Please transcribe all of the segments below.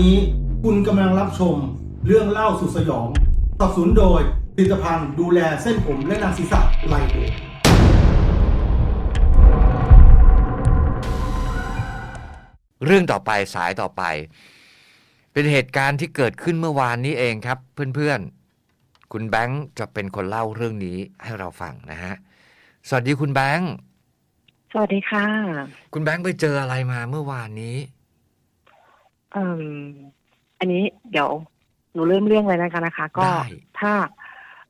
นี้คุณกำลังรับชมเรื่องเล่าสุดสยองสนับสนุนโดยผลิตภัณฑ์ดูแลเส้นผมและหนังศีรษะไลโอเรื่องต่อไปสายต่อไป เป็นเหตุการณ์ที่เกิดขึ้นเมื่อวานนี้เองครับ เพื่อนๆ คุณแบงค์จะเป็นคนเล่าเรื่องนี้ให้เราฟังนะฮะ สวัสดีคุณแบงค์ สวัสดีค่ะ คุณแบงค์ไปเจออะไรมาเมื่อวานนี้เอ่มอันนี้เดี๋ยวหนูเริ่มเรื่องเลยนะคะนะคะ ก็ได้ถ้า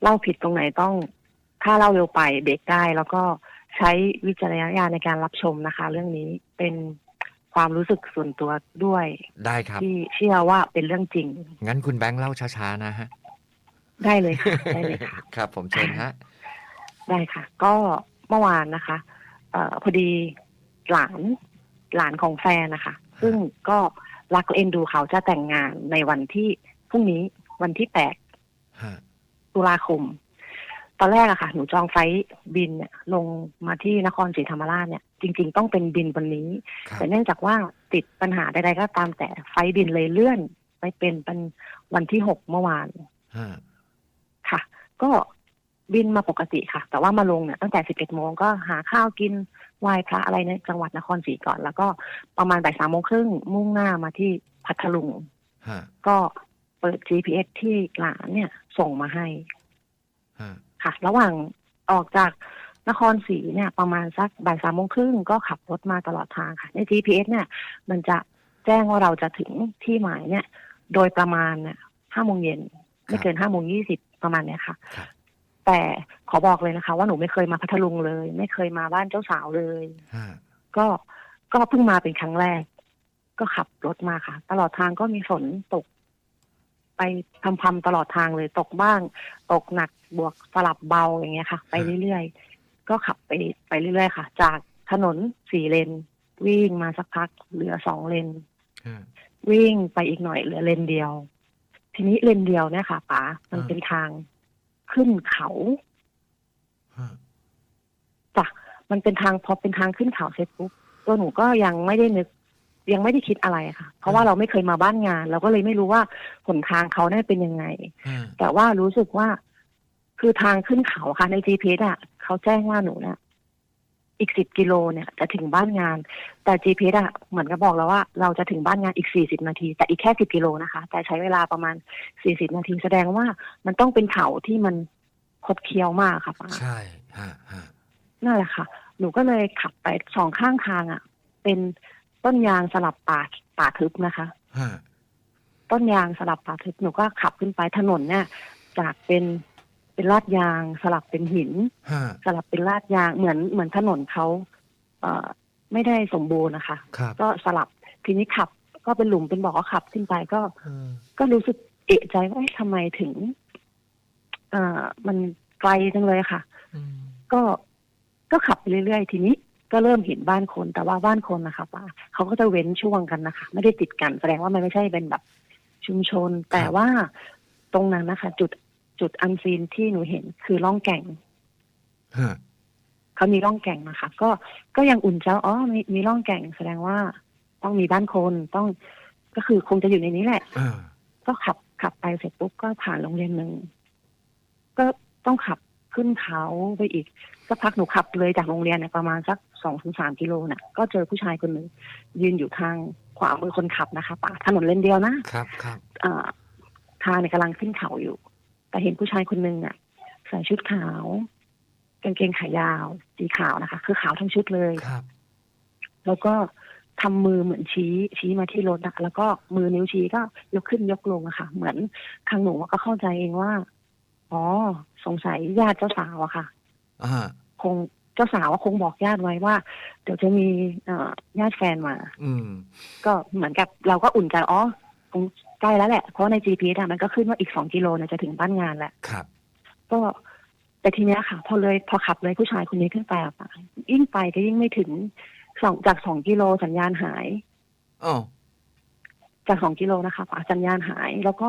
เล่าผิดตรงไหนต้อง ถ้าเล่าเร็วไปเบรกได้ แล้วก็ใช้วิจารณญาณในการรับชมนะคะ เรื่องนี้เป็นความรู้สึกส่วนตัวด้วยได้ครับ ที่เชื่อว่าเป็นเรื่องจริง งั้นคุณแบงค์เล่าช้าๆนะฮะ ได้เลยค่ะได้เลยค่ะ ครับ ผมเชิญฮะ ได้ค่ะ ก็เมื่อวานนะคะ เอ่อพอดีหลานหลานของแฟนนะคะ ซึ่งก็ รักเอ็นดูเขาจะแต่งงานในวันที่พรุ่งนี้วันที่แปดฮะตุลาคม ตอนแรกอะค่ะ หนูจองไฟล์บินเนี่ยลงมาที่นครศรีธรรมราชเนี่ย จริง ๆ ต้องเป็นบินวันนี้ครับแต่เนื่องจากว่าติดปัญหาใดๆก็ตามแต่ไฟล์บินเลยเลื่อนไปเป็นเป็นวันที่หกเมื่อวานฮะค่ะ ก็ บินมาปกติค่ะ แต่ว่ามาลงเนี่ยตั้งแต่สิบเอ็ดโมงก็หาข้าวกินไหว้พระอะไรในจังหวัดนครศรีก่อน แล้วก็ประมาณบ่ายสามโมงครึ่งมุ่งหน้ามาที่พัทลุงฮะก็เปิด GPS ที่หลานเนี่ย ส่งมาให้ฮะค่ะ ระหว่างออกจากนครศรีเนี่ย ประมาณสักบ่ายสามโมงครึ่งก็ขับรถมาตลอดทางค่ะ ใน GPS เนี่ย มันจะแจ้งว่าเราจะถึงที่หมายเนี่ย โดยประมาณเนี่ยห้าโมงเย็นไม่เกินห้าโมงยี่สิบประมาณเนี้ยค่ะครับ แต่ขอบอกเลยนะคะ ว่าหนูไม่เคยมาพัทลุงเลย ไม่เคยมาบ้านเจ้าสาวเลยฮะก็ก็เพิ่งมาเป็นครั้งแรก ก็ขับรถมาค่ะ ตลอดทางก็มีฝนตก ไปพำๆตลอดทางเลยตกบ้าง ตกหนักบวกสลับเบาอย่างเงี้ยค่ะ ไปเรื่อยๆก็ขับไปไปเรื่อยๆค่ะ จากถนนสี่เลน วิ่งมาสักพักเหลือสองเลนฮะวิ่งไปอีกหน่อยเหลือเลนเดียว ทีนี้เลนเดียวเนี่ยค่ะป๋ามันอ่าเป็นทาง ขึ้นเขาฮะจ้ะมันเป็นทางพอเป็นทางขึ้นเขาเสร็จปุ๊บตัวหนูก็ยังไม่ได้นึก ยังไม่ได้คิดอะไรค่ะ เพราะว่าเราไม่เคยมาบ้านงาน เราก็เลยไม่รู้ว่าหนทางเขาเนี่ยเป็นยังไงฮะแต่ว่ารู้สึกว่า คือทางขึ้นเขาค่ะใน GPS อะเขาแจ้งว่าหนูเนี่ย อีกสิบกิโลเนี่ยจะถึงบ้านงาน แต่ GPS อะเหมือนกับบอกแล้วว่า เราจะถึงบ้านงานอีกสี่สิบนาที แต่อีกแค่สิบกิโลนะคะ แต่ใช้เวลาประมาณสี่สิบนาที แสดงว่ามันต้องเป็นเขาที่มันคดเคี้ยวมากค่ะป้าใช่ฮะฮะนั่นแหละค่ะ หนูก็เลยขับไปสองข้างทางอะ เป็นต้นยางสลับป่าป่าทึบนะคะฮะต้นยางสลับป่าทึบหนูก็ขับขึ้นไปถนนเนี่ย จากเป็น เป็นลาดยาง สลับเป็นหิน ฮะสลับเป็นลาดยางเหมือนเหมือนถนนเขาเอ่อไม่ได้สมบูรณ์นะคะ ครับก็สลับทีนี้ขับ ก็เป็นหลุมเป็นบ่อก็ขับขึ้นไปก็อืมก็รู้สึกเอะใจว่าเอ๊ะทำไมถึง เอ่อมันไกลจังเลยค่ะ อืมก็ก็ขับไปเรื่อยๆ ทีนี้ก็เริ่มเห็นบ้านคนแต่ว่าบ้านคนนะคะป้าเขาก็จะเว้นช่วงกันนะคะ ไม่ได้ติดกันแสดงว่ามันไม่ใช่เป็นแบบชุมชน แต่ว่าตรงนั้นนะคะ จุด จุดอันซีนที่หนูเห็นคือร่องแก่งฮะเขามีร่องแก่งนะคะ ก็ก็ยังอุ่นใจว่าอ๋อมีมีร่องแก่งแสดงว่า ต้องมีบ้านคนต้องก็คือคงจะอยู่ในนี้แหละอ่าก็ขับขับไปเสร็จปุ๊บก็ผ่านโรงเรียนหนึ่งก็ต้องขับขึ้นเขาไปอีกสักพักหนูขับเลยจากโรงเรียนเนี่ยประมาณสักสองถึงสามกิโลน่ะ ก็เจอผู้ชายคนหนึ่งยืนอยู่ทางขวามือคนขับนะคะป่าถนนเลนเดียวนะครับครับอ่าทางเนี่ยกำลังขึ้นเขาอยู่ แต่เห็นผู้ชายคนหนึ่งอะใส่ชุดขาวกางเกงขายาว สีขาวนะคะ คือขาวทั้งชุดเลยครับ แล้วก็ทำมือเหมือนชี้ ชี้มาที่รถอะแล้วก็มือนิ้วชี้ก็ยกขึ้นยกลงอะค่ะ เหมือนทางหนูก็เข้าใจเองว่า อ๋อ สงสัยญาติเจ้าสาวอะค่ะอ่าคงเจ้าสาวอะคงบอกญาติไว้ว่า เดี๋ยวจะมีเอ่อญาติแฟนมา อืมก็เหมือนกับเราก็อุ่นใจอ๋อคง ใกล้แล้วแหละ เพราะใน GPS อะมันก็ขึ้นว่าอีกสองกิโลเนี่ยจะถึงบ้านงานแหละครับ ก็แต่ทีเนี้ยค่ะ พอเลยพอขับเลยผู้ชายคนนี้ขึ้นไปอะป่ะยิ่งไปก็ยิ่งไม่ถึงสองจากสองกิโลสัญญาณหายอ๋อจากสองกิโลนะคะป่าสัญญาณหายแล้วก็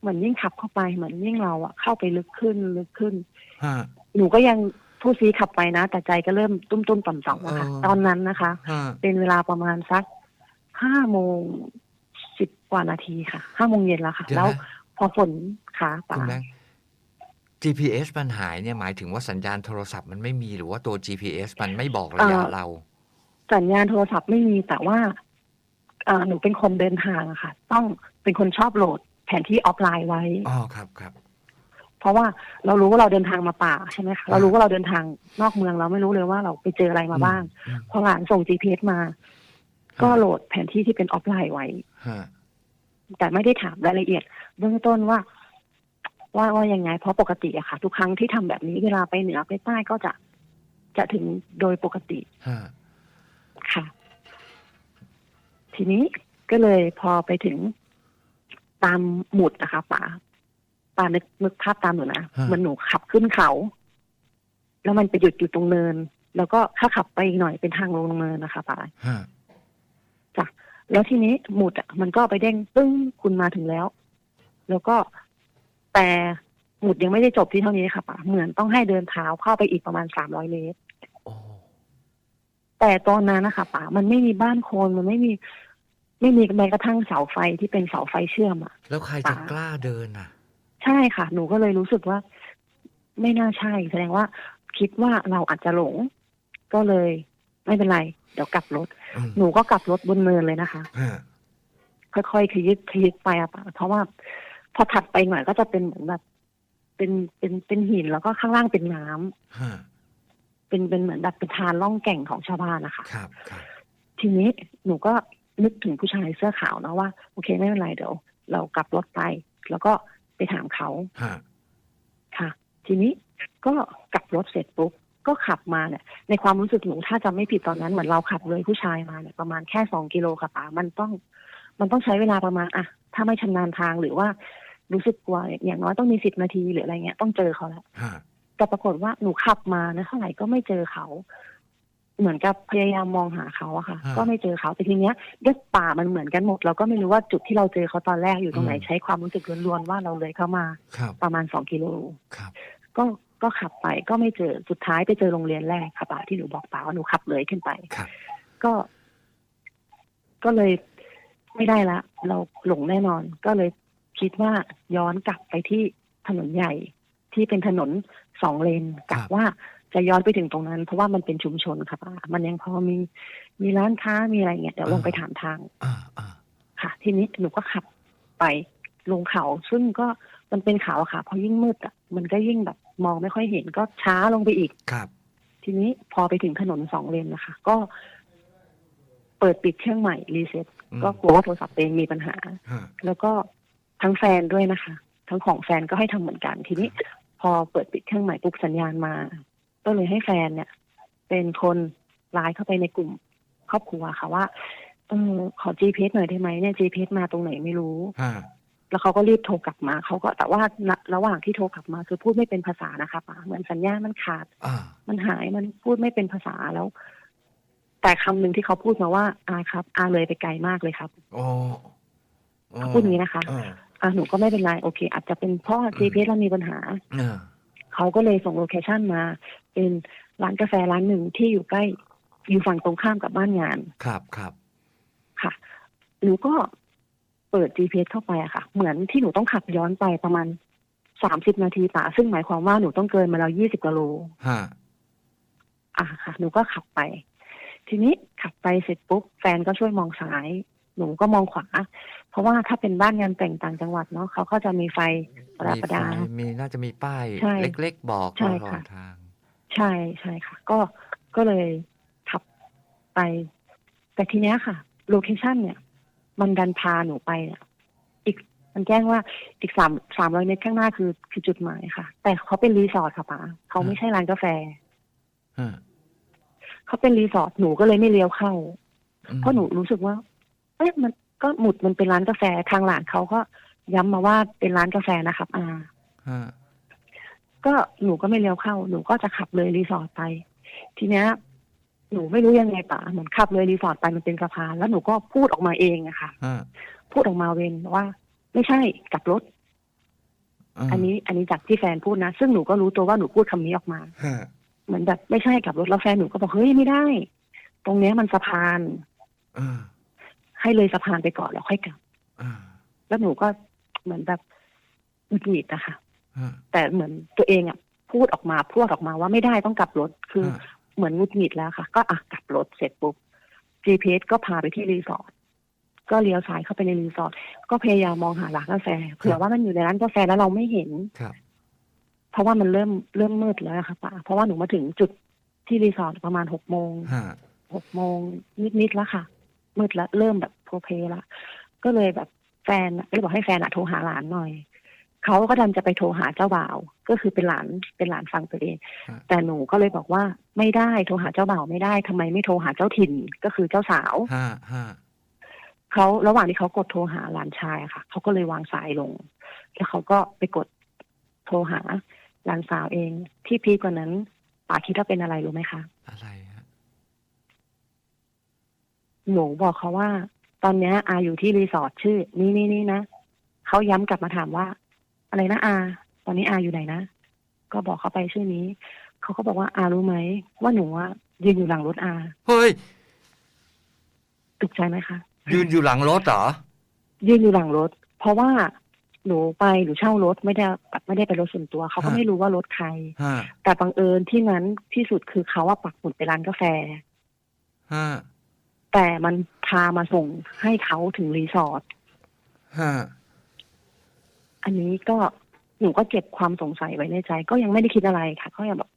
เหมือนยิ่งขับเข้าไปเหมือนยิ่งเราอะเข้าไปลึกขึ้นลึกขึ้นฮะหนูก็ยังผู้ซีขับไปนะ แต่ใจก็เริ่มตุ้มตุ้มต่อมต่อมนะคะอ๋อตอนนั้นนะคะฮะเป็นเวลาประมาณสักห้าโมงสิบ กว่านาทีค่ะห้าโมงเย็นแล้วค่ะ เดี๋ยวแล้วนะพอฝนขาคุป่าณแบงค์ GPS มันหายเนี่ยหมายถึงว่าสัญญาณโทรศัพท์มันไม่มีหรือว่าตัว GPS มันไม่บอกระยะเรา สัญญาณโทรศัพท์ไม่มีแต่ว่าเอ่อหนูเป็นคนเดินทางอะค่ะ ต้องเป็นคนชอบโหลดแผนที่ออฟไลน์ไว้ อ๋อครับครับ เพราะว่าเรารู้ว่าเราเดินทางมาป่าใช่ไหมคะอ่าเรารู้ว่าเราเดินทางนอกเมืองเราไม่รู้เลยว่าเราไปเจออะไรมาบ้าง อืม พอหลานส่ง GPS มา ก็โหลดแผนที่ที่เป็นออฟไลน์ไว้ ฮะ แต่ไม่ได้ถามรายละเอียด เบื้องต้นว่า ว่าว่ายังไง เพราะปกติอะค่ะ ทุกครั้งที่ทำแบบนี้เวลาไปเหนือไปใต้ก็จะจะถึงโดยปกติฮะค่ะ ทีนี้ก็เลยพอไปถึงตามหมุดนะคะป่าป่านึกนึกภาพตามหนูนะเหมันหนูขับขึ้นเขา แล้วมันไปหยุดอยู่ตรงเนิน แล้วก็ถ้าขับไปอีกหน่อยเป็นทางลงเนินนะคะป่าฮะจ้ะ แล้วทีนี้หมุดอะ มันก็ไปเด้งปึ้งคุณมาถึงแล้ว แล้วก็แต่หมุดยังไม่ได้จบที่เท่านี้ค่ะป่าเหมือนต้องให้เดินเท้าเข้าไปอีกประมาณสามร้อยเมตรโอ้แต่ตอนนั้นนะคะป่ามันไม่มีบ้านโคนมันไม่มี ไม่มีแม้กระทั่งเสาไฟที่เป็นเสาไฟเชื่อมอะ แล้วใครจะป่ากล้าเดินอะ ใช่ค่ะ หนูก็เลยรู้สึกว่า ไม่น่าใช่ แสดงว่า คิดว่าเราอาจจะหลง ก็เลย ไม่เป็นไรเดี๋ยวกลับรถอืมหนูก็กลับรถบนเนินเลยนะคะฮะค่อยๆขยิบขยิบไปอะป่ะเพราะว่า พอถัดไปหน่อยก็จะเป็นเหมือนแบบ เป็นเป็นเป็นหินแล้วก็ข้างล่างเป็นน้ำฮะเป็นเป็นเหมือนแบบเป็นทานล่องแก่งของชาวบ้านนะคะครับครับทีนี้หนูก็นึกถึงผู้ชายเสื้อขาวนะว่า โอเคไม่เป็นไรเดี๋ยว เรากลับรถไป แล้วก็ไปถามเขาฮะค่ะ ทีนี้ก็กลับรถเสร็จปุ๊บ ก็ขับมาเนี่ยในความรู้สึกหนูถ้าจำไม่ผิดตอนนั้นเหมือนเราขับเลยผู้ชายมาเนี่ยประมาณแค่สองกิโลค่ะป๋ามันต้อง มันต้องใช้เวลาประมาณอะถ้าไม่ชำนาญทางหรือว่ารู้สึกกลัวอย่างน้อยต้องมีสิบนาทีหรืออะไรเงี้ยต้องเจอเขาแล้วฮะแต่ปรากฏว่าหนูขับมานะเท่าไหร่ก็ไม่เจอเขา เหมือนกับพยายามมองหาเขาอะค่ะ ก็ไม่เจอเขาแต่ทีเนี้ยด้วยป่ามันเหมือนกันหมด เราก็ไม่รู้ว่าจุดที่เราเจอเขาตอนแรกอยู่ตรงไหนใช้ความรู้สึกล้วนๆว่าเราเลยเข้ามาครับประมาณสองกิโลครับก็ ก็ขับไปก็ไม่เจอสุดท้ายไปเจอโรงเรียนแรกค่ะป่าที่หนูบอกป่าว่าหนูขับเลยขึ้นไปครับก็ ก็เลยไม่ได้ละ เราหลงแน่นอน ก็เลยคิดว่าย้อนกลับไปที่ถนนใหญ่ ที่เป็นถนนสองเลนกะว่าจะย้อนไปถึงตรงนั้น เพราะว่ามันเป็นชุมชนค่ะป้ามันยังพอมีมีร้านค้ามีอะไรเงี้ยเดี๋ยวลงไปถามทางอ่าอ่าค่ะ ทีนี้หนูก็ขับไปลงเขา ซึ่งก็มันเป็นเขาอะค่ะพอยิ่งมืดอะมันก็ยิ่งแบบ มองไม่ค่อยเห็นก็ช้าลงไปอีกครับ ทีนี้พอไปถึงถนนสองเลนนะคะ ก็เปิดปิดเครื่องใหม่รีเซ็ตอืมก็กลัวว่าโทรศัพท์ตัวเองมีปัญหาฮะแล้วก็ทั้งแฟนด้วยนะคะ ทั้งของแฟนก็ให้ทำเหมือนกัน ทีนี้พอเปิดปิดเครื่องใหม่ปุ๊บสัญญาณมา ก็เลยให้แฟนเนี่ย เป็นคนไลน์เข้าไปในกลุ่มครอบครัวค่ะว่าเออขอ GPS หน่อยได้ไหมเนี่ย GPS มาตรงไหนไม่รู้ฮะ แล้วเขาก็รีบโทรกลับมาเขาก็แต่ว่าณระหว่างที่โทรกลับมาคือพูดไม่เป็นภาษานะคะป๋าเหมือนสัญญาณมันขาดอ่ามันหายมันพูดไม่เป็นภาษาแล้ว แต่คำหนึ่งที่เขาพูดมาว่า อาครับ อาเลยไปไกลมากเลยครับโอ้โอ้เขาพูดอย่างนี้นะคะอ่าอ่าหนูก็ไม่เป็นไรโอเค อาจจะเป็นเพราะ GPS เรามีปัญหาอ่าเขาก็เลยส่งโลเคชันมา เป็นร้านกาแฟร้านหนึ่งที่อยู่ใกล้อยู่ฝั่งตรงข้ามกับบ้านงาน ครับครับ ค่ะ หนูก็ เปิด GPS เข้าไปอะค่ะ เหมือนที่หนูต้องขับย้อนไปประมาณสามสิบนาทีป่าซึ่งหมายความว่าหนูต้องเกินมาแล้วยี่สิบกิโลฮะอะค่ะ หนูก็ขับไป ทีนี้ขับไปเสร็จปุ๊บแฟนก็ช่วยมองซ้าย หนูก็มองขวา เพราะว่าถ้าเป็นบ้านงานแต่งต่างจังหวัดเนาะเขาก็จะมีไฟประดับมีประไฟดา มีน่าจะมีป้ายใช่เล็กๆ บอกใช่ว่าค่ะรอทาง ใช่ใช่ค่ะ ก็ก็เลยขับไป แต่ทีเนี้ยค่ะโลเคชันเนี่ย มันดันพาหนูไปเนี่ยอีกมันแจ้งว่าอีกสามสามร้อยเมตรข้างหน้าคือคือจุดหมายค่ะ แต่เขาเป็นรีสอร์ทค่ะป๋าเขาไม่ใช่ร้านกาแฟฮะเขาเป็นรีสอร์ทหนูก็เลยไม่เลี้ยวเข้าอืมเพราะหนูรู้สึกว่าเอ๊ะมันก็หมุดมันเป็นร้านกาแฟทางหลานเขาก็ย้ำมาว่าเป็นร้านกาแฟนะครับอาฮะก็หนูก็ไม่เลี้ยวเข้า หนูก็จะขับเลยรีสอร์ทไป ทีเนี้ย หนูไม่รู้ยังไงป่ะเหมือนขับเลยรีสอร์ทไปมันเป็นสะพานแล้วหนูก็พูดออกมาเองอะค่ะฮะพูดออกมาเวนว่า ไม่ใช่กลับรถมอันนี้อันนี้จากที่แฟนพูดนะ ซึ่งหนูก็รู้ตัวว่าหนูพูดคำนี้ออกมาฮะเหมือนแบบไม่ใช่กลับรถแล้วแฟนหนูก็บอกเฮ้ยไม่ได้ ตรงเนี้ยมันสะพานอ่าให้เลยสะพานไปก่อนแล้วค่อยกลับอ่าแล้วหนูก็เหมือนแบบหงุดหงิดนะคะฮะแต่เหมือนตัวเองอะพูดออกมาพูดออกมาว่าไม่ได้ต้องกลับรถคือฮะ เหมือนหงุดหงิดแล้วค่ะ ก็อะกลับรถเสร็จปุ๊บ GPS ก็พาไปที่รีสอร์ทก็เลี้ยวซ้ายเข้าไปในรีสอร์ทก็พยายามมองหาร้านกาแฟเผื่อว่ามันอยู่ในร้านกาแฟแล้วเราไม่เห็นครับ เพราะว่ามันเริ่มเริ่มมืดแล้วอะค่ะป้าเพราะว่าหนูมาถึงจุดที่รีสอร์ทประมาณหกโมงฮะหกโมงนิดๆแล้วค่ะ มืดแล้วเริ่มแบบโพเพละก็เลยแบบแฟนอะก็เลยบอกให้แฟนอะโทรหาหลานหน่อย เขาก็ดันจะไปโทรหาเจ้าบ่าว ก็คือเป็นหลานเป็นหลานฟังตัวเอง แต่หนูก็เลยบอกว่าไม่ได้โทรหาเจ้าบ่าวไม่ได้ทำไมไม่โทรหาเจ้าถิ่นก็คือเจ้าสาวฮะฮะเขาระหว่างที่เขากดโทรหาหลานชายอะค่ะเขาก็เลยวางสายลง แล้วเขาก็ไปกดโทรหาหลานสาวเอง ที่พีคกว่านั้นป๋าคิดว่าเป็นอะไรรู้ไหมคะอะไรฮะหนูบอกเขาว่า ตอนเนี้ยอาอยู่ที่รีสอร์ทชื่อ นี่นี่นี่นะเขาย้ำกลับมาถามว่า อะไรนะอา ตอนนี้อาอยู่ไหนนะ ก็บอกเขาไปชื่อนี้ เขาก็บอกว่าอารู้ไหมว่าหนูอะยืนอยู่หลังรถอา เฮ้ยตกใจไหมคะ ยืนอยู่หลังรถเหรอ ยืนอยู่หลังรถ เพราะว่าหนูไปหนูเช่ารถไม่ได้แบบไม่ได้ไปรถส่วนตัว เขาก็ฮะไม่รู้ว่ารถใครฮะแต่บังเอิญที่นั้นที่สุดคือเขาว่าปักหมุดไปร้านกาแฟฮะแต่มันพามาส่งให้เขาถึงรีสอร์ทฮะ อันนี้ก็หนูก็เก็บความสงสัยไว้ในใจ ก็ยังไม่ได้คิดอะไรค่ะก็ยังแบบ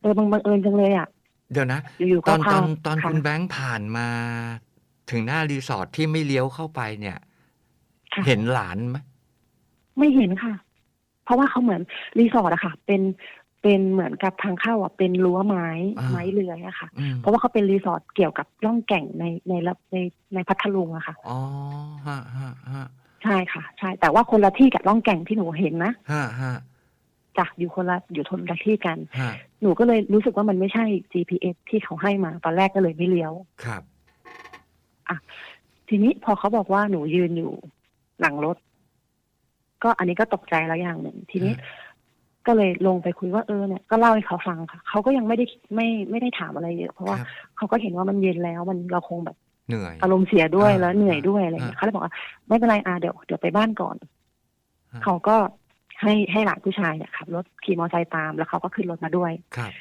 เออบังบังเอิญจังเลยอะเดี๋ยวนะ อยู่ๆตก็อนพาตอนตอนค่ะคุณแบงค์ผ่านมา ถึงหน้ารีสอร์ทที่ไม่เลี้ยวเข้าไปเนี่ย ค่ะ เห็นหลานไหมไม่เห็นค่ะ เพราะว่าเขาเหมือนรีสอร์ทอะค่ะ เป็นเป็นเหมือนกับทางเข้าอะเป็นรั้วไม้ไม้เลื้อยอะค่ะ อืมเพราะว่าเขาเป็นรีสอร์ทเกี่ยวกับล่องแก่งในในในในในพัทลุงอะค่ะ อ๋อฮะฮะฮะ ใช่ค่ะ ใช่ แต่ว่าคนละที่กับล่องแก่งที่หนูเห็นนะฮะฮะจ้ะอยู่คนละอยู่คนละที่กัน ฮะหนูก็เลยรู้สึกว่ามันไม่ใช่ GPS ที่เขาให้มา ตอนแรกก็เลยไม่เลี้ยว ครับ ทีนี้พอเขาบอกว่าหนูยืนอยู่หลังรถ ก็อันนี้ก็ตกใจแล้วอย่างหนึ่ง ทีนี้ก็เลยลงไปคุยว่าเออเนี่ยก็เล่าให้เขาฟังค่ะ เขาก็ยังไม่ได้ไม่ไม่ได้ถามอะไรเยอะเพราะว่าครับ เขาก็เห็นว่ามันเย็นแล้ว มันเราคงแบบ เหนื่อย อารมณ์เสียด้วยอ่าแล้วเหนื่อยด้วยอะไรอย่างเงี้ยอ่าเขาเลยบอกว่าไม่เป็นไรอาเดี๋ยวเดี๋ยวไปบ้านก่อนอ่าเขาก็ให้ให้หลานผู้ชายเนี่ยขับรถขี่มอเตอร์ไซค์ตามแล้วเขาก็ขึ้นรถมาด้วยครับ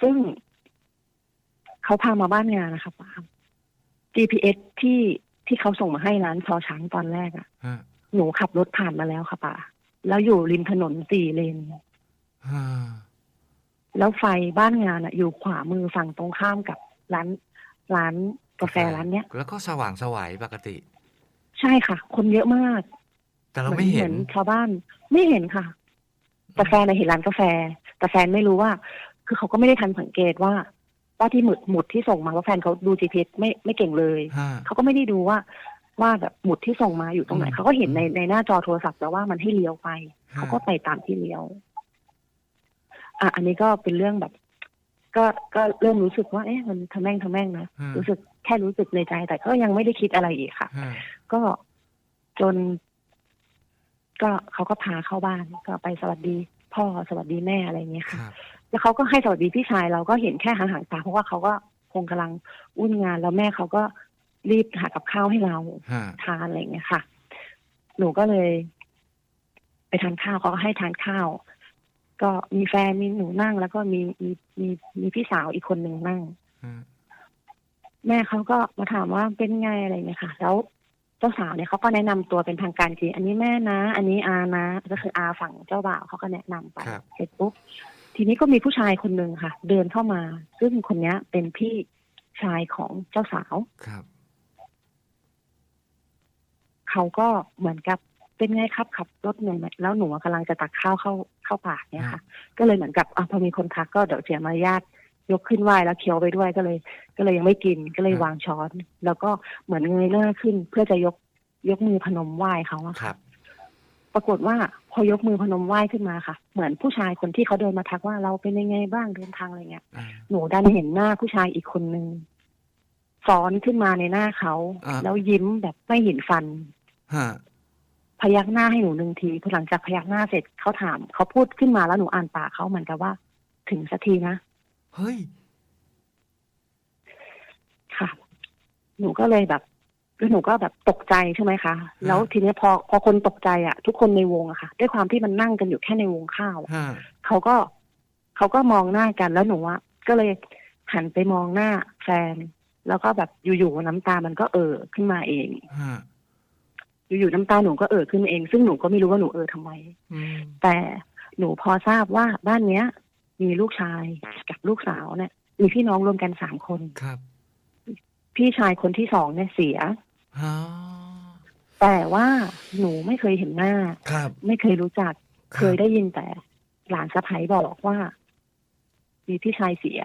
ซึ่งเขาพามาบ้านงานนะคะป้า GPS ที่ที่เขาส่งมาให้ร้านชอช้างตอนแรกอะฮะหนูขับรถผ่านมาแล้วค่ะป้าแล้วอยู่ริมถนนสี่เลนฮะแล้วไฟบ้านงานอะอยู่ขวามือฝั่งตรงข้ามกับร้าน ร้านกาแฟร้านเนี้ย แล้วก็สว่างสวัยปกติ ใช่ค่ะ คนเยอะมาก แต่เราไม่เห็นมือชาวบ้านไม่เห็นค่ะ แต่แฟนน่ะเห็นร้านกาแฟ แต่แฟนไม่รู้ว่า คือเขาก็ไม่ได้ทันสังเกตว่าว่าที่หมุดหมุดที่ส่งมาว่าแฟนเขาดู GPS ไม่ไม่เก่งเลยฮะเขาก็ไม่ได้ดูว่าว่าแบบหมุดที่ส่งมาอยู่ตรงไหนอืมเขาก็เห็นในในหน้าจอโทรศัพท์แล้วว่ามันให้เลี้ยวไปฮะเขาก็ไปตามที่เลี้ยว อะอันนี้ก็เป็นเรื่องแบบ ก็ก็เริ่มรู้สึกว่าเอ๊ะมันทะแม่งทะแม่งนะฮะรู้สึกแค่รู้สึกในใจ แต่ก็ยังไม่ได้คิดอะไรอีกค่ะฮะก็จน ก็เขาก็พาเข้าบ้านก็ไปสวัสดี พ่อสวัสดีแม่อะไรอย่างเงี้ยคค่ะรับแล้วเขาก็ให้สวัสดีพี่ชายเราก็เห็นแค่ห่างๆตาเพราะว่าเขาก็คงกำลังวุ่นงาน แล้วแม่เขาก็รีบหากับข้าวให้เราฮะทานอะไรอย่างเงี้ยค่ะ หนูก็เลย ไปทานข้าวเขาก็ให้ทานข้าว ก็มีแฟนมีหนูนั่ง แล้วก็มีมีมีมีพี่สาวอีกคนหนึ่งนั่งฮะแม่เขาก็มาถามว่าเป็นไงอะไรเงี้ยค่ะ แล้วเจ้าสาวเนี่ยเขาก็แนะนำตัวเป็นทางการจริงอันนี้แม่นะ อันนี้อานะ ก็คืออาฝั่งเจ้าบ่าวเขาก็แนะนำไปครับเสร็จปุ๊บทีนี้ก็มีผู้ชายคนหนึ่งค่ะ เดินเข้ามา ซึ่งคนเนี้ย เป็นพี่ชายของเจ้าสาวครับเขาก็เหมือนกับ เป็นไงครับขับรถเหนื่อยไหมแล้วหนูกำลังจะตักข้าวเข้าเข้าปากเนี่ยค่ะ ก็เลยเหมือนกับอะพอมีคนทักก็เดี๋ยวเสียมารยาทยกขึ้นไหวแล้วเคี้ยวไปด้วยก็เลย ก็เลยยังไม่กินก็เลยครับวางช้อน แล้วก็เหมือนเงยหน้าขึ้น เพื่อจะยกยกมือพนมไหว้เขาอะครัค่ะบปรากฏว่าพอยกมือพนมไหว้ขึ้นมาค่ะ เหมือนผู้ชายคนที่เขาเดินมาทักว่าเราเป็นยังไงบ้างเดินทางอะไรเงี้ยอ่าหนูดันเห็นหน้าผู้ชายอีกคนนึงซ้อนขึ้นมาในหน้าเขาอ่าแล้วยิ้มแบบไม่เห็นฟันฮะ พยักหน้าให้หนูหนึ่งทีพอหลังจากพยักหน้าเสร็จเขาถามเขาพูดขึ้นมาแล้วหนูอ่านปากเขาเหมือนกับว่า ถึงสักทีนะเฮ้ยค่ะ หนูก็เลยแบบแล้วหนูก็แบบตกใจใช่ไหมคะแล้วทีเนี้ยพอพอคนตกใจอะ ทุกคนในวงอะค่ะ ด้วยความที่มันนั่งกันอยู่แค่ในวงข้าวอะฮะเขาก็เขาก็มองหน้ากันแล้วหนูอะก็เลยหันไปมองหน้าแฟน แล้วก็แบบอยู่ๆน้ำตามันก็เอ่อขึ้นมาเองฮะ อยู่ๆน้ำตาหนูก็เอ่อขึ้นมาเอง ซึ่งหนูก็ไม่รู้ว่าหนูเอ่อทำไมอืมแต่หนูพอทราบว่าบ้านเนี้ย มีลูกชายกับลูกสาวเนี่ย มีพี่น้องรวมกันสามคนครับ พี่ชายคนที่สองเนี่ยเสียฮะแต่ว่าหนูไม่เคยเห็นหน้าครับไม่เคยรู้จัก เคยได้ยินแต่หลานสะใภ้บอกว่ามีพี่ชายเสีย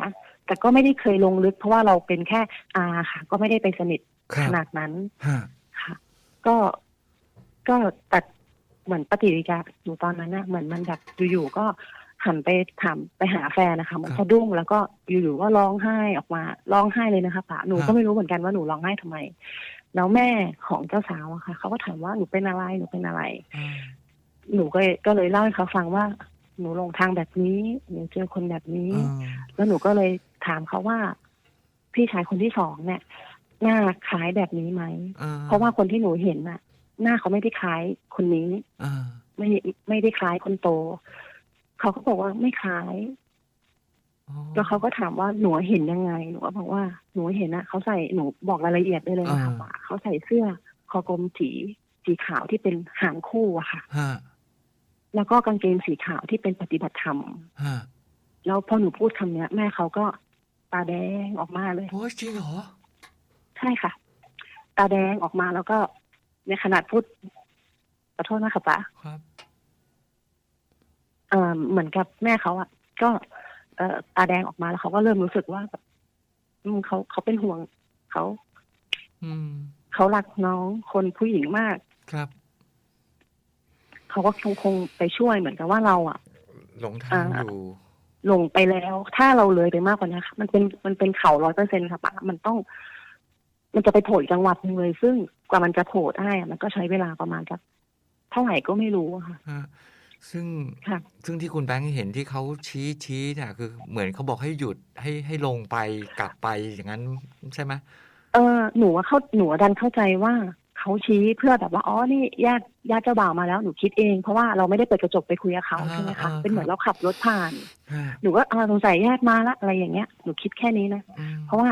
แต่ก็ไม่ได้เคยลงลึก เพราะว่าเราเป็นแค่อาค่ะ ก็ไม่ได้ไปสนิทครัขบนาดนั้นฮะค่ะ ก็ ก็แต่เหมือนปฏิกิริยาหนูตอนนั้นน่ะเหมือนมันแบบอยู่ๆก็หันไปถามไปหาแฟนนะคะมันสะดุ้งแล้วก็อยู่ๆก็ร้องไห้ออกมาร้องไห้เลยนะคะป๋าหนูก็ไม่รู้เหมือนกันว่าหนูร้องไห้ทำไม แล้วแม่ของเจ้าสาวอะค่ะเขาก็ถามว่าหนูเป็นอะไรหนูเป็นอะไรอืมหนูก็ก็เลยเล่าให้เขาฟังว่า หนูลงทางแบบนี้หนูเจอคนแบบนี้อืมแล้วหนูก็เลยถามเขาว่า พี่ชายคนที่สองเนี่ยหน้าคล้ายแบบนี้ไหมอ่เพราะว่าคนที่หนูเห็นน่ะ หน้าเขาไม่ได้คล้ายคนนี้อ่าไม่ไม่ได้คล้ายคนโต เขาก็บอกว่าไม่คล้ายอ๋อแล้วเขาก็ถามว่าหนูเห็นยังไงหนูก็บอกว่าหนูเห็นนะเขาใส่หนูบอกรายละเอียดได้เลยนะคะว่าเขาใส่เสื้อคอกลมสีสีขาวที่เป็นหางคู่อะค่ะฮะแล้วก็กางเกงสีขาวที่เป็นปฏิบัติธรรมฮะแล้วพอหนูพูดคำเนี้ย แม่เขาก็ตาแดงออกมาเลยโอ้ยจริงเหรอ ใช่ค่ะ ตาแดงออกมาแล้วก็ ในขนาดพูดขอโทษนะคะป้าครับเออเหมือนกับแม่เขาอะก็ เอ่อตาแดงออกมาแล้วเขาก็เริ่มรู้สึกว่าแบบอืมเขาเขาเป็นห่วงเขาอืม เขารักน้องคนผู้หญิงมาก ครับ เขาก็คงคงไปช่วยเหมือนกับว่าเราอะหลงทางอ่า อยู่ลงไปแล้ว ถ้าเราเลยไปมากกว่านี้ค่ะมันเป็นมันเป็นเขาร้อยเปอร์เซ็นค่ะป้ามันต้อง มันจะไปโผล่อีกจังหวัดหนึงเลย ซึ่งก ว่ามันจะโผล่ได้อะมันก็ใช้เวลาประมาณสักเท่าไหร่ก็ไม่รู้อะค่ะฮะซึ่งค่ะซึ่งที่คุณแบงค์เห็นที่เขาชี้ชี้เนี่ยคือเหมือนเขาบอกให้หยุดให้ให้ลงไปกลับไปอย่างนั้นใช่ไหมเออหนูว่าเข้าหนูดันเข้าใจว่าเขาชี้เพื่อแบบว่าอ๋อนี่ญาติญาติเจ้าบ่าวมาแล้วหนูคิดเองเพราะว่าเราไม่ได้เปิดกระจกไปคุยกับเขาใช่ไหมคะเป็นเหมือนเราขับรถผ่านฮะหนูก็อ่าสงสัยญาติมาละอะไรอย่างเงี้ยหนูคิดแค่นี้นะอืมเพราะว่า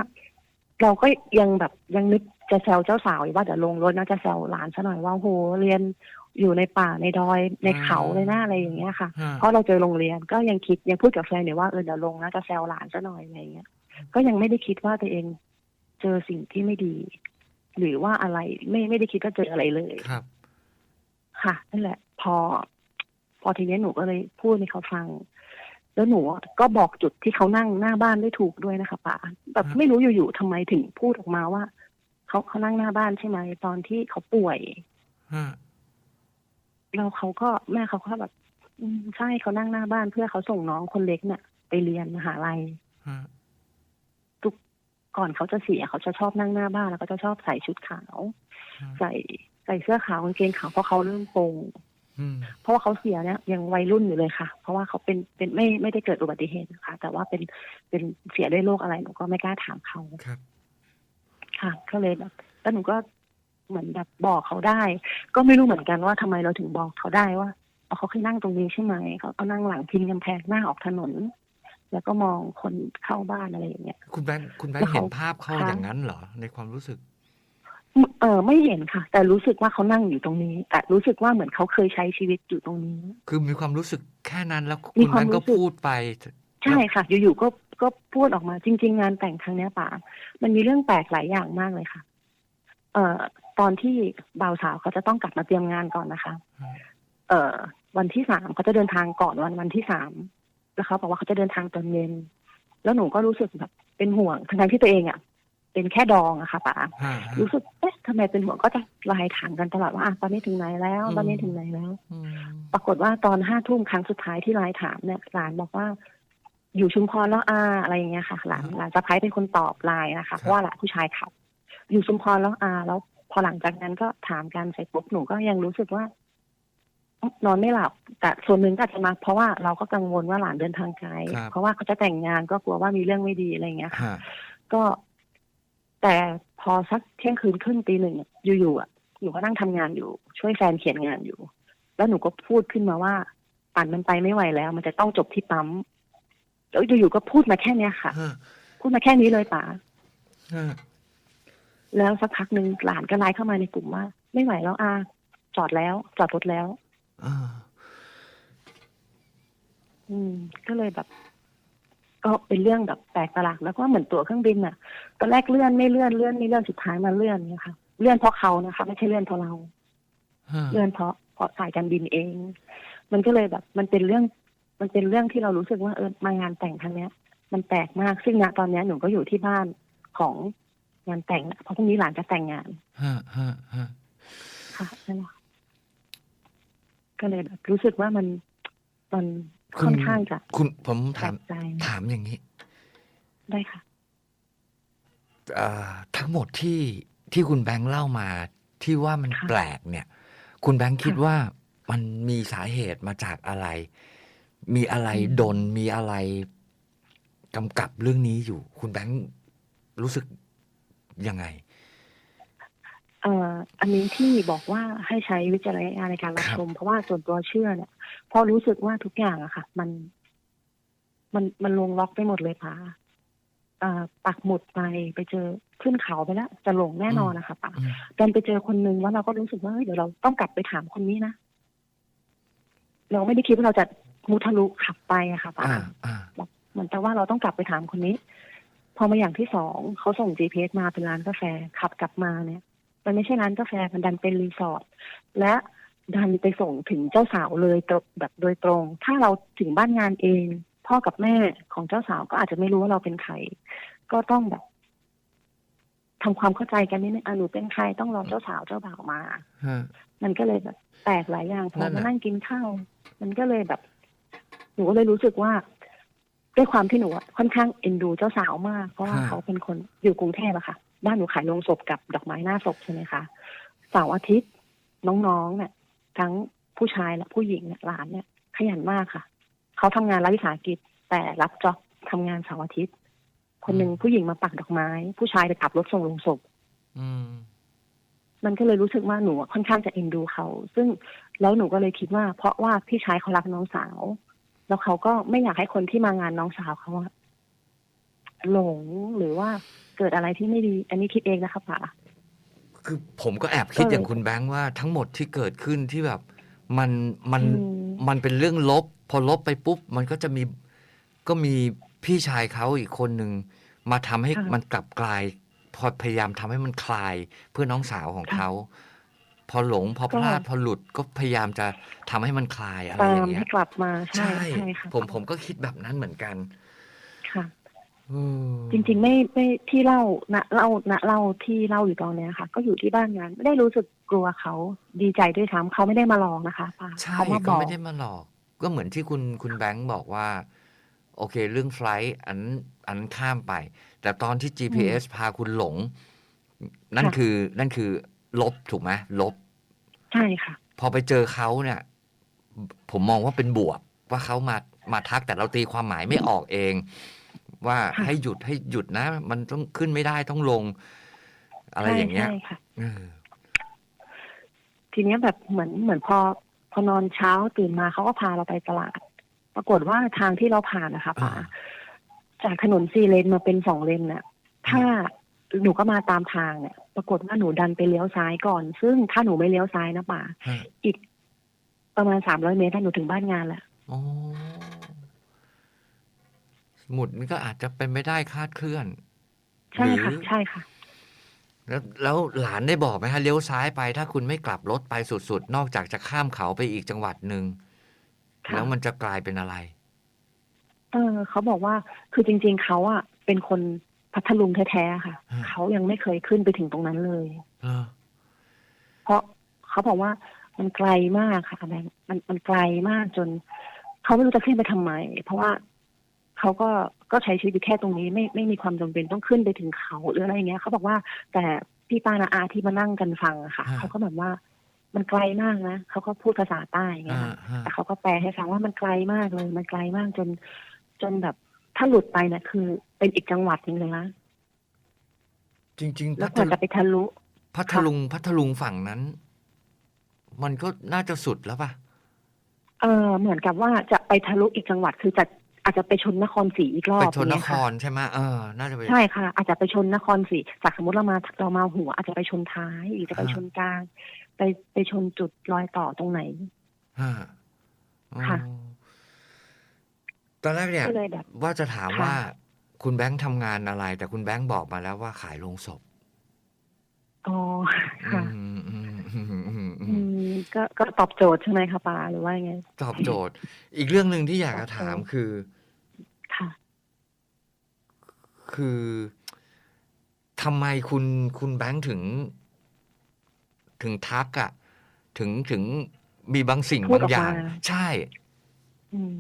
เราก็ยังแบบยังนึก จะแซวเจ้าสาวอยู่ว่าเดี๋ยวลงรถนะจะแซวหลานซะหน่อยว่าโหเรียนอยู่ในป่าในดอยในเขาเลยนะอะไรอย่างเงี้ยค่ะฮะเพราะเราเจอโรงเรียนก็ยังคิดยังพูดกับแฟนเนี่ยว่าเออเดี๋ยวลงนะจะแซวหลานซะหน่อยอะไรอย่างเงี้ย ก็ยังไม่ได้คิดว่าตัวเองเจอสิ่งที่ไม่ดี หรือว่าอะไรไม่ไม่ได้คิดว่าเจออะไรเลยครับ ค่ะนั่นแหละ พอ พอทีนี้หนูก็เลยพูดให้เขาฟังแล้วหนูก็บอกจุดที่เขานั่งหน้าบ้านได้ถูกด้วยนะคะป้าแบบครับไม่รู้อยู่ๆทำไมถึงพูดออกมาว่า เขาเขานั่งหน้าบ้านใช่ไหมตอนที่เขาป่วยฮะแล้วเขาก็แม่เขาก็แบบอืมใช่เขานั่งหน้าบ้านเพื่อเขาส่งน้องคนเล็กเนี่ย ไปเรียนมหาลัยฮะก่อนเขาจะเสียเขาจะชอบนั่งหน้าบ้านแล้วก็จะชอบใส่ชุดขาวฮะใส่ใส่เสื้อขาวกางเกงขาวเพราะเขาเริ่มโปงอืมเพราะว่าเขาเสียเนี่ยยังวัยรุ่นอยู่เลยค่ะ เพราะว่าเขาเป็นเป็นไม่ไม่ได้เกิดอุบัติเหตุนะคะแต่ว่าเป็นเป็นเสียด้วยโรคอะไรหนูก็ไม่กล้าถามเขาครับ ค่ะก็เลยแบบแล้วหนูก็เหมือนแบบบอกเขาได้ ก็ไม่รู้เหมือนกันว่าทำไมเราถึงบอกเขาได้ว่าเอาเขาเคยนั่งตรงนี้ใช่ไหมเขาเอานั่งหลังพิงกำแพงหน้าออกถนน แล้วก็มองคนเข้าบ้านอะไรอย่างเงี้ยคุณแบงค์คุณแบงแล้ค์วเห็เขานภาพเขาค่ะอย่างนั้นเหรอในความรู้สึก เออไม่เห็นค่ะ แต่รู้สึกว่าเขานั่งอยู่ตรงนี้ แต่รู้สึกว่าเหมือนเขาเคยใช้ชีวิตอยู่ตรงนี้ คือมีความรู้สึกแค่นั้นแล้วมีคุณควาแบมงค์ก็รู้สึกพูดไป ใช่ค่ะ อยู่ๆก็ ก็พูดออกมาจริง ๆ งานแต่งครั้งเนี้ยป่ามันมีเรื่องแปลกหลายอย่างมากเลยค่ะ เอ่อ ตอนที่บ่าวสาวเขาจะต้องกลับมาเตรียมงานก่อนนะคะอืมเอ่อ วันที่สามเขาจะเดินทางก่อนวันวันที่สามแล้วเขาบอกว่าเขาจะเดินทางตอนเย็นแล้วหนูก็รู้สึกแบบเป็นห่วงทั้งๆที่ตัวเองอะเป็นแค่ดองอะค่ะป๋าฮะฮะรู้สึกเอ๊ะทำไมเป็นห่วงก็จะไลน์ถามกันตลอดว่าอะตอนนี้ถึงไหนแล้ว ตอนนี้ถึงไหนแล้วอืมปรากฏว่าตอนห้าทุ่มครั้งสุดท้ายที่ไลน์ถามเนี่ยหลานบอกว่า อยู่ชุมพรแล้วอาอะไรอย่างเงี้ยค่ะ หลานหลานสะพ้ายเป็นคนตอบไลน์นะคะเพราะว่าหลานผู้ชายขับอยู่ชุมพรแล้วอาแล้วพอหลังจากนั้นก็ถามกันเสร็จปุ๊บหนูก็ยังรู้สึกว่า นอนไม่หลับ แต่ส่วนหนึ่งก็อาจจะมาเพราะว่าเราก็กังวลว่าหลานเดินทางไกลครับเพราะว่าเขาจะแต่งงานก็กลัวว่ามีเรื่องไม่ดีอะไรอย่างเงี้ยค่ะฮะก็แต่พอสักเที่ยงคืนครึ่งตีหนึ่งอะอยู่ๆอะหนูก็นั่งทำงานอยู่ ช่วยแฟนเขียนงานอยู่ แล้วหนูก็พูดขึ้นมาว่าป่านมันไปไม่ไหวแล้ว มันจะต้องจบที่ปั๊ม แล้วอยู่ๆก็พูดมาแค่เนี้ยค่ะฮะพูดมาแค่นี้เลยป๋าฮะแล้วสักพักหนึ่งหลานก็ไลน์เข้ามาในกลุ่มว่า ไม่ไหวแล้วอาจอดแล้ว จอดรถแล้วอ่าอืม ก็เลยแบบ ก็เป็นเรื่องแบบแปลกประหลาดแล้วก็เหมือนตั๋วเครื่องบินอะตอนแรกเลื่อนไม่เลื่อนเลื่อนไม่เลื่อนสุดท้ายมาเลื่อนเนี่ยค่ะเลื่อนเพราะเขานะคะ ไม่ใช่เลื่อนเพราะเราฮะเลื่อนเพราะเพราะสายการบินเอง มันก็เลยแบบ มันเป็นเรื่อง มันเป็นเรื่องที่เรารู้สึกว่าเออมางานแต่งครั้งเนี้ย มันแปลกมากซึ่งณตอนเนี้ยหนูก็อยู่ที่บ้านของงานแต่งนะเพราะพรุ่งนี้หลานจะแต่งงานฮะฮะฮะค่ะนั่นแหละค่ะก็เลยแบบรู้สึกว่ามันมันค่อนข้างจะคุณผมถามแปลกใจถามอย่างนี้ ได้ค่ะเอ่อทั้งหมดที่ที่คุณแบงค์เล่ามาที่ว่ามันค่ะแปลกเนี่ย คุณแบงค์คิดค่ะว่ามันมีสาเหตุมาจากอะไร มีอะไรอืมดนมีอะไรกำกับเรื่องนี้อยู่ คุณแบงค์รู้สึกยังไงเอ่ออันนี้ที่บอกว่าให้ใช้วิจารณญาณในการรับครับชม เพราะว่าส่วนตัวเชื่อเนี่ยเพราะรู้สึกว่าทุกอย่างอะค่ะ มัน มันมันลงล็อกไปหมดเลยป้าอ่าปักหมุดไปไปเจอขึ้นเขาไปแล้วจะหลงแน่นอนนะคะป้าอืมดันไปเจอคนนึงว่าเราก็รู้สึกว่าเฮ้ยเดี๋ยวเราต้องกลับไปถามคนนี้นะเราไม่ได้คิดว่าเราจะ มุทะลุขับไปอะค่ะป้าอ่าอ่าเหมือนแต่ว่าเราต้องกลับไปถามคนนี้ พอมาอย่างที่สองเขาส่ง GPS มาเป็นร้านกาแฟขับกลับมาเนี่ย มันไม่ใช่ร้านกาแฟมันดันเป็นรีสอร์ทและดันไปส่งถึงเจ้าสาวเลยตรงแบบโดยตรง ถ้าเราถึงบ้านงานเอง พ่อกับแม่ของเจ้าสาวก็อาจจะไม่รู้ว่าเราเป็นใคร ก็ต้องแบบทำความเข้าใจกันนิดนึงอะหนูเป็นใครต้องรอเจ้าสาวเจ้าบ่าวมาฮะมันก็เลยแบบแตกหลายอย่างพอนั่นมาน่ะนั่งกินข้าวมันก็เลยแบบ หนูก็เลยรู้สึกว่าด้วยความที่หนูอะค่อนข้างเอ็นดูเจ้าสาวมาก เพราะว่าเขาเป็นคนอยู่กรุงเทพอะค่ะ บ้านหนูขายโลงศพกับดอกไม้หน้าศพใช่ไหมคะเสาร์อาทิตย์น้องๆเนี่ยทั้งผู้ชายและผู้หญิงเนี่ยหลานเนี่ย ขยันมากค่ะเขาทำงานรัฐวิสาหกิจแต่รับจ็อบทำงานเสาร์อาทิตย์ คนหนึ่งผู้หญิงมาปักดอกไม้ ผู้ชายไปขับรถส่งโลงศพอืมมันก็เลยรู้สึกว่าหนูอะค่อนข้างจะเอ็นดูเขา ซึ่งแล้วหนูก็เลยคิดว่า เพราะว่าพี่ชายเขารักน้องสาว แล้วเขาก็ไม่อยากให้คนที่มางานน้องสาวเขาอะหลงหรือว่าเกิดอะไรที่ไม่ดี อันนี้คิดเองนะคะป๋าคือผมก็แอบคิดก็เลยอย่างคุณแบงค์ว่าทั้งหมดที่เกิดขึ้นที่แบบ มันมันอืมมันเป็นเรื่องลบ พอลบไปปุ๊บ มันก็จะมีก็มีพี่ชายเขาอีกคนหนึ่งมาทำให้ค่ะมันกลับกลาย พอพยายามทำให้มันคลายเพื่อน้องสาวของค่ะเขา พอหลงพอก็พลาดพอหลุดก็พยายามจะทำให้มันคลายอะไรตาอย่ามงเงี้ให้ยกลับมาใช่ใช่ค่ะผมผมก็คิดแบบนั้นเหมือนกันค่ะเออจริงๆไม่ไม่ที่เล่าณเล่าณเล่าที่เล่าอยู่ตอนเนี้ยค่ะ ก็อยู่ที่บ้านงานไม่ได้รู้สึกกลัวเขาดีใจด้วยซ้ำเขาไม่ได้มาลองนะคะป้าใช่เขามาบก็อกไม่ได้มาหลอก ก็เหมือนที่คุณคุณแบงค์บอกว่า โอเค เรื่องไฟลท์อันอันข้ามไป แต่ตอนที่ GPS พาคุณหลง นั่นค่ะคือนั่นคือ ลบถูกไหมลบ ใช่ค่ะ พอไปเจอเขาเนี่ย ผมมองว่าเป็นบวกว่าเขามามาทักแต่เราตีความหมายไม่ออกเอง ว่าค่ะให้หยุดให้หยุดนะ มันต้องขึ้นไม่ได้ต้องลง อะไรอย่างเงี้ยใช่ค่ะเออทีเนี้ยแบบเหมือนเหมือนพอพอนอนเช้าตื่นมาเขาก็พาเราไปตลาด ปรากฏว่าทางที่เราผ่านนะคะป๋าอ่าจากถนนสี่เลนมาเป็นสองเลนน่ะ ถ้า หนูก็มาตามทางเนี่ย ปรากฏว่าหนูดันไปเลี้ยวซ้ายก่อน ซึ่งถ้าหนูไม่เลี้ยวซ้ายนะป๋าฮะอีกประมาณสามร้อยเมตรถ้าหนูถึงบ้านงานแล้วโอ้สมุดมันก็อาจจะเป็นไม่ได้คาดเคลื่อน ใช่ค่ะหรือใช่ค่ะ แล้วแล้วหลานได้บอกไหมฮะเลี้ยวซ้ายไป ถ้าคุณไม่กลับรถไปสุดๆ นอกจากจะข้ามเขาไปอีกจังหวัดหนึ่งค่ะแล้วมันจะกลายเป็นอะไร เออเขาบอกว่าคือจริง ๆเขาอะเป็นคน พัทลุงแท้ๆค่ะฮะเขายังไม่เคยขึ้นไปถึงตรงนั้นเลยเออเพราะเขาบอกว่ามันไกลมากค่ะแบงค์มันมันไกลมากจน เขาไม่รู้จะขึ้นไปทำไม เพราะว่าเขาก็ก็ใช้ชีวิตอยู่แค่ตรงนี้ ไม่ไม่มีความจำเป็นต้องขึ้นไปถึงเขาหรืออะไรอย่างเงี้ย เขาบอกว่า แต่พี่ป้านาอาที่มานั่งกันฟังอะค่ะฮะเขาก็แบบว่ามันไกลมากนะเขาก็พูดภาษาใต้อย่างเงี้ยอ่าค่ะฮะแต่เขาก็แปลให้ฟังว่ามันไกลมากเลย มันไกลมากจน จนแบบ ถ้าหลุดไปเนี่ยคือ เป็นอีกจังหวัดหนึงเลยนะจริง ๆ แล้พัวทกว่าจะไปทะลุ พัทลุงพัทลุงฝั่งนั้น มันก็น่าจะสุดแล้วป่ะ เออเหมือนกับว่าจะไปทะลุอีกจังหวัดคือจะอาจจะไปชนนครศรีอีกรอบไปชนนเยคค่ะรใช่ไหมเออ น่าจะไปใช่ค่ะ อาจจะไปชนนครศรีจากสมมติเรามาเรามาหัว อาจจะไปชนท้ายหรือจะไปอ่า ชนกลาง ไปไปชนจุดรอยต่อตรงไหน ฮะอ๋อค่ะ ตอนแรกเนี่ยก็เลยแบบ ว่าจะถามค่ะ ว่าคุณแบงค์ทำงานอะไร แต่คุณแบงค์บอกมาแล้วว่าขายโลงศพอ๋อค่ะอืมอืมอืมอืมอืมอืมก็ก็ตอบโจทย์ใช่ไหมคะปาหรือว่ายังไง ตอบโจทย์ อีกเรื่องหนึ่งที่อยากจะถามตอบโจทย์คือ ค่ะ คือทำไมคุณคุณแบงค์ถึง ถึงทักอะถึงถึงมีบางสิ่งพูดบางออกอย่าง มา ใช่ อืม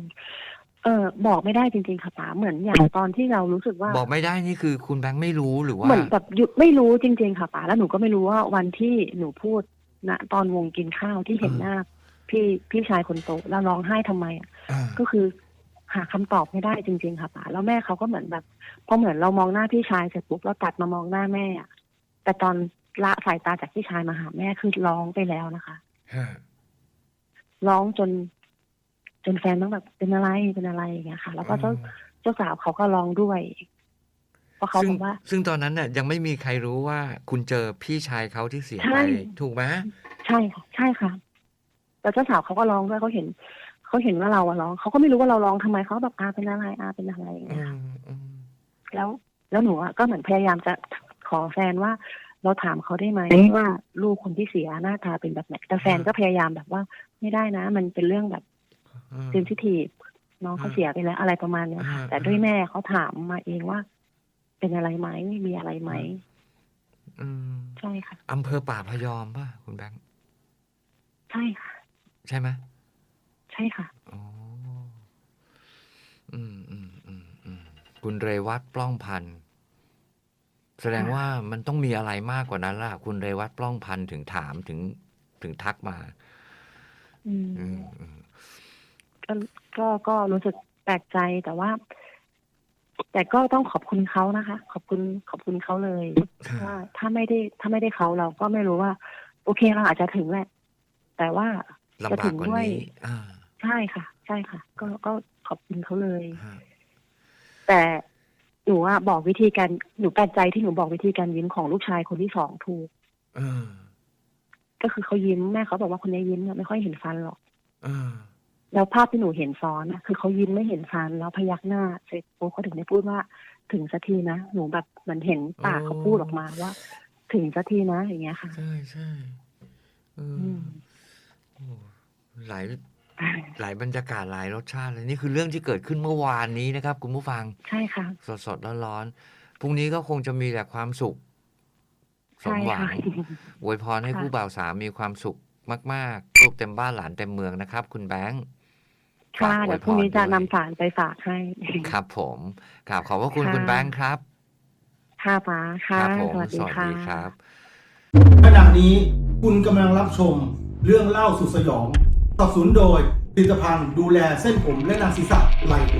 เออบอกไม่ได้จริงๆค่ะป๋าเหมือนอย่างตอนที่เรารู้สึกว่า บอกไม่ได้นี่คือคุณแบงค์ไม่รู้หรือว่าเหมือนแบบหยุดไม่รู้จริง ๆ ค่ะป๋าแล้วหนูก็ไม่รู้ว่าวันที่หนูพูดณตอนวงกินข้าวที่เห็นเออหน้าพี่พี่ชายคนโตแล้วร้องไห้ทำไมอะอ่าก็คือ หาคำตอบไม่ได้จริง ๆ ค่ะป๋าแล้วแม่เขาก็เหมือนแบบพอเหมือนเรามองหน้าพี่ชายเสร็จปุ๊บเราตัดมามองหน้าแม่อะแต่ตอนละสายตาจากพี่ชายมาหาแม่คือร้องไปแล้วนะคะฮะร้องจน จนแฟนต้องแบบเป็นอะไรเป็นอะไรอย่างเงี้ยค่ะ แล้วก็เจ้าเจ้าสาวเขาก็ร้องด้วยเพราะเขาซึ่งบอกว่า ซึ่งตอนนั้นเนี่ยยังไม่มีใครรู้ว่าคุณเจอพี่ชายเขาที่เสียใช่ไปถูกไหมใช่ค่ะใช่ค่ะแต่เจ้าสาวเขาก็ร้องด้วยเขาเห็นเขาเห็นว่าเราอะร้องเขาก็ไม่รู้ว่าเราร้องทำไมเขาแบบอาเป็นอะไรอาเป็นอะไรอย่างอืเงี้ยค่ะมอืมแล้วแล้วหนูอะก็เหมือนพยายามจะขอแฟนว่าเราถามเขาได้ไหมว่าลูกคนที่เสียหน้าตาเป็นแบบไหนแต่แฟนก็พยายามแบบว่าไม่ได้นะ มันเป็นเรื่องแบบอืม เซนซิทีฟน้องเขาเสียไปแล้วอะไรประมาณเนี้ยค่ะอ่าแต่ด้วยแม่เขาถามมาเองว่า เป็นอะไรไหมมีอะไรไหมอืมใช่ค่ะอำเภอป่าพยอมป่ะคุณแบงค์ใช่ค่ะ ใช่ไหมใช่ค่ะอ๋ออืมอืมอืมอืมคุณเรวัตปล้องพันธ์แสดงค่ะว่ามันต้องมีอะไรมากกว่านั้นล่ะ คุณเรวัตปล้องพันธ์ถึงถามถึงถึงทักมา อืมอืมอืม ก็ก็ก็รู้สึกแปลกใจแต่ว่า แต่ก็ต้องขอบคุณเขานะคะ ขอบคุณขอบคุณเขาเลยว่าถ้าไม่ได้ถ้าไม่ได้เขาเราก็ไม่รู้ว่า โอเคเราอาจจะถึงแหละแต่ว่าลำบากกว่านี้อ่าใช่ค่ะ ใช่ค่ะ ก็ก็ขอบคุณเขาเลยฮะแต่หนูว่าบอกวิธีการหนูแปลกใจที่หนูบอกวิธีการยิ้มของลูกชายคนที่สองถูกเออก็คือเขายิ้มแม่เขาบอกว่าคนนี้ยิ้มเนี่ยไม่ค่อยเห็นฟันหรอกเออ แล้วภาพที่หนูเห็นซ้อนนะคือเขายิ้มไม่เห็นฟันแล้วพยักหน้าเสร็จปุ๊บเขาถึงได้พูดว่าถึงสักทีนะ หนูแบบเหมือนเห็นปากเขาพูดออกมาว่า ถึงสักทีนะอย่างเงี้ยค่ะ ใช่ใช่เอออือมโอ้หลายหลายบรรยากาศหลายรสชาติเลยนี่คือเรื่องที่เกิดขึ้นเมื่อวานนี้นะครับ คุณผู้ฟังใช่ค่ะสดสดร้อนร้อนๆพรุ่งนี้ก็คงจะมีแต่ความสุขสใช่มหวัค่ะงอวยพรให้ค่ะผู้บ่าวสาวมีความสุขมาก ๆ ลูกเต็มบ้านหลานเต็มเมืองนะครับ คุณแบงค์ ค่ะฝากอเดี๋วยยวพรุ่งนี้พรจะด้วยนำสารไปฝากให้ ครับผมกราบขอบพระคุณค่ะคุณแบงค์ครับ ค่ะป้าคค่ะรัผมสวัสสดีวัสค่ะดีครับขณะนี้คุณกำลังรับชมเรื่องเล่าสุดสยองสนับสนุนโดยผลิตภัณฑ์ดูแลเส้นผมและหนังศีรษะไลโอ